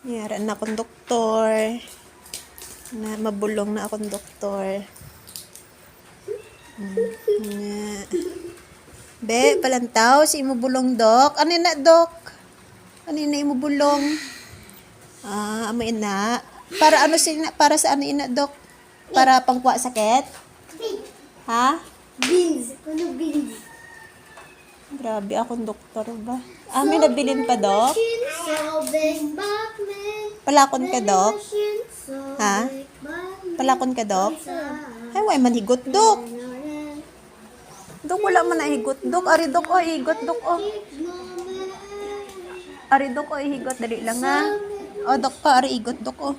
Yara na akong doktor. Na mabulong na akong doktor. Hmm, nga. Be, palantaw, si imo bulong, dok. Ano na, dok? Ano na imo bulong? Ah, amo ina. Para ano si para sa ano ina, dok? Para pangkuha sakit? Ha? Beans. Grabe akong doktor ba? Ah, may nabilin pa, dok? Palakon ka, dok? Ha? Palakon ka, dok? Ay, way man higot, dok. Dok, wala man na higot, dok. Ari, dok, oh, higot, dok, oh. Ari, dok, oh, higot. Dali lang, ha? Oh, dok pa, ari, higot, dok, oh.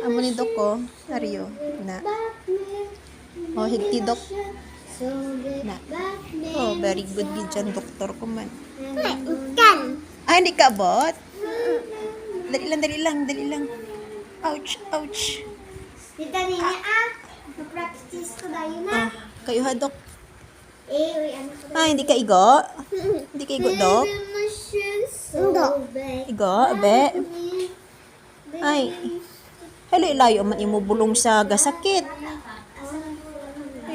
Amo ni dok, oh. Ari, oh. Na. Oh, higti, dok. Na. Oh, very good gid dyan, doktor ko man. Ay, hindi ka abot? Dali lang, dali lang, dali lang. Ouch, ouch. Dito niya ah. Na-practice ko dahil na. Ah, kayo ha, dok. Eh, ano Ah, hindi ka igo? Hindi ka igo, dok? Big Igo, abe? Ay. Hello, ilayo man imo bulong sa gasakit.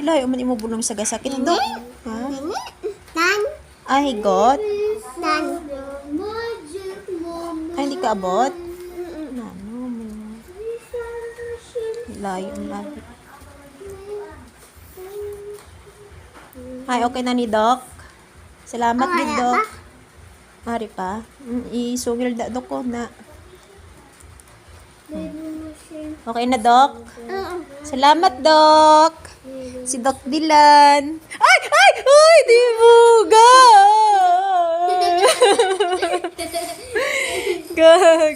Ilayo man imo bulong sa gasakit, dok. Ha? Tan. Ay, higot. Tan. Ay, hindi ka abot? Ano, man. Ilayo man. Ay, okay na ni Doc. Salamat Oh, wala Doc. pa? Ari pa? Mm, Isugil da, Doc, ko na. Okay na, Doc? Salamat, Doc. Si Doc Dilan. Ay! Ay! Ay! Di buga! Gag.